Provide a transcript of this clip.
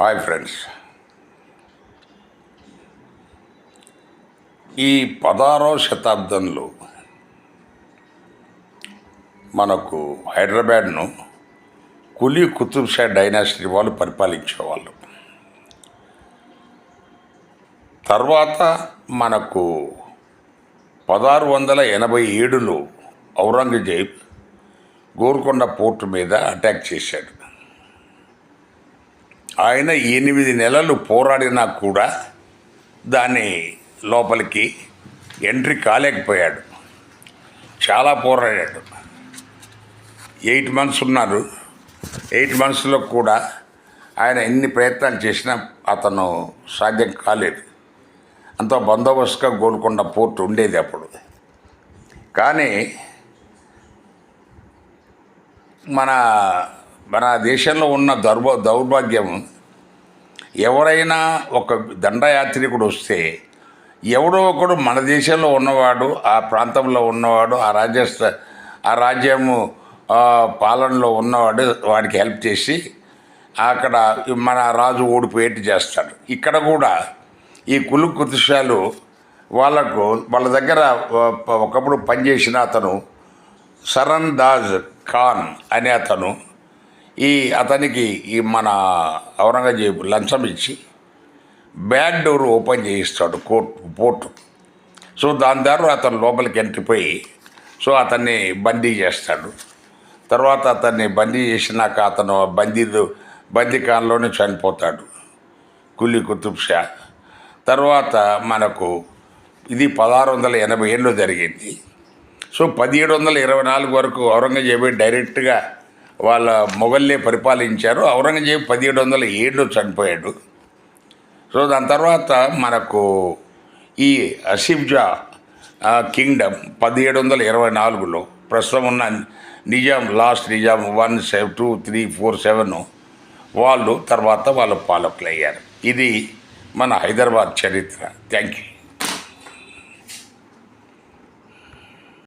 Hi friends. ఈ పదహారవ శతాబ్దంలో మనకు హైదరాబాద్ను కులీ కుతుబ్ షా డైనాసిటీ వాళ్ళు పరిపాలించేవాళ్ళు. తర్వాత మనకు పదహారు వందల ఎనభై ఏడులో ఔరంగజేబ్ గోల్కొండ పోర్టు మీద అటాక్ చేశాడు. ఆయన ఎనిమిది నెలలు పోరాడినా కూడా దాన్ని లోపలికి ఎంట్రీ కాలేకపోయాడు. చాలా పోరాడాడు. ఎయిట్ మంత్స్ ఉన్నారు. ఎయిట్ మంత్స్లో కూడా ఆయన ఎన్ని ప్రయత్నాలు చేసినా అతను సాధ్యం కాలేదు. అంత బందోబస్తుగా గోల్కొండ పోర్టు ఉండేది అప్పుడు. కానీ మన మన దేశంలో ఉన్న దౌర్భ దౌర్భాగ్యం ఎవరైనా ఒక దండయాత్రికుడు వస్తే ఎవడో ఒకడు మన దేశంలో ఉన్నవాడు ఆ ప్రాంతంలో ఉన్నవాడు ఆ రాజ్యస్థ ఆ రాజ్యము పాలనలో ఉన్నవాడు వాడికి హెల్ప్ చేసి అక్కడ మన రాజు ఓడిపోయేట్టు చేస్తాడు. ఇక్కడ కూడా ఈ కులు కుతుషాలు వాళ్ళకు వాళ్ళ దగ్గర ఒకప్పుడు పనిచేసిన అతను సరన్ దాజ్ ఖాన్ అనే అతను ఈ అతనికి ఈ మన ఔరంగజేబు లంచం ఇచ్చి బ్యాక్ డోర్ ఓపెన్ చేయిస్తాడు కోర్ట్ పోర్టు. సో దాని ద్వారా అతను లోపలికి ఎంట్రిపోయి సో అతన్ని బందీ చేస్తాడు. తర్వాత అతన్ని బందీ చేసినాక అతను బందీ బందీఖాన్లోనే చనిపోతాడు. కులీ కుతుబ్ షా. తర్వాత మనకు ఇది పదహారు వందల ఎనభై ఏళ్ళు జరిగింది. సో పదిహేడు వందల ఇరవై నాలుగు వరకు ఔరంగజేబు డైరెక్ట్గా వాళ్ళ మొఘల్లే పరిపాలించారు. ఔరంగజేబు పదిహేడు వందల ఏడులో చనిపోయాడు. సో దాని తర్వాత మనకు ఈ అసిఫ్జా కింగ్డమ్ పదిహేడు వందల ఇరవై నాలుగులో ప్రస్తుతం ఉన్న Nizam last Nizam one seven two three four seven వాళ్ళు తర్వాత వాళ్ళు పాలకులు అయ్యారు ఇది మన హైదరాబాద్ చరిత్ర. Thank you